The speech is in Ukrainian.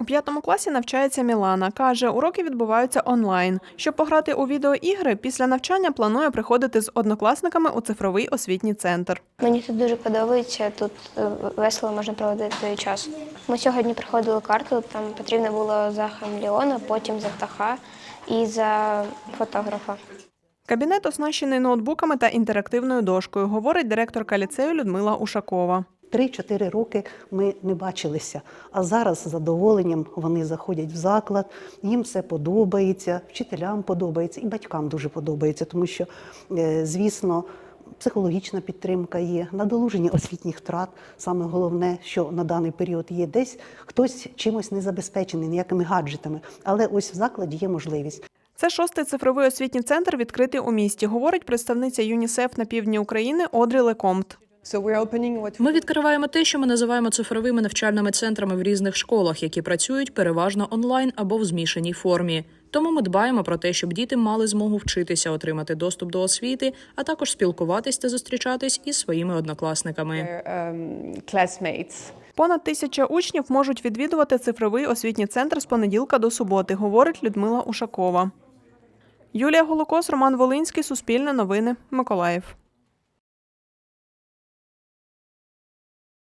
У п'ятому класі навчається Мілана. Каже, уроки відбуваються онлайн. Щоб пограти у відеоігри, після навчання планує приходити з однокласниками у цифровий освітній центр. Мені тут дуже подобається, тут е, весело можна проводити час. Ми сьогодні проходили карту, там потрібно було за хамелеона, потім за птаха і за фотографа. Кабінет оснащений ноутбуками та інтерактивною дошкою, говорить директорка ліцею Людмила Ушакова. Три-чотири роки ми не бачилися, а зараз з задоволенням вони заходять в заклад, їм все подобається, вчителям подобається і батькам дуже подобається, тому що, е, звісно, психологічна підтримка є, надолуження освітніх втрат. Саме головне, що на даний період є десь хтось чимось не забезпечений, ніякими гаджетами, але ось в закладі є можливість. Це шостий цифровий освітній центр, відкритий у місті, говорить представниця ЮНІСЕФ на півдні України Одрі Лекомт. So we're Ми відкриваємо те, що ми називаємо цифровими навчальними центрами в різних школах, які працюють переважно онлайн або в змішаній формі. Тому ми дбаємо про те, щоб діти мали змогу вчитися, отримати доступ до освіти, а також спілкуватись та зустрічатись із своїми однокласниками. um. Понад тисяча учнів можуть відвідувати цифровий освітній центр з понеділка до суботи, говорить Людмила Ушакова. Юлія Голокос, Роман Волинський, Суспільне новини, Миколаїв.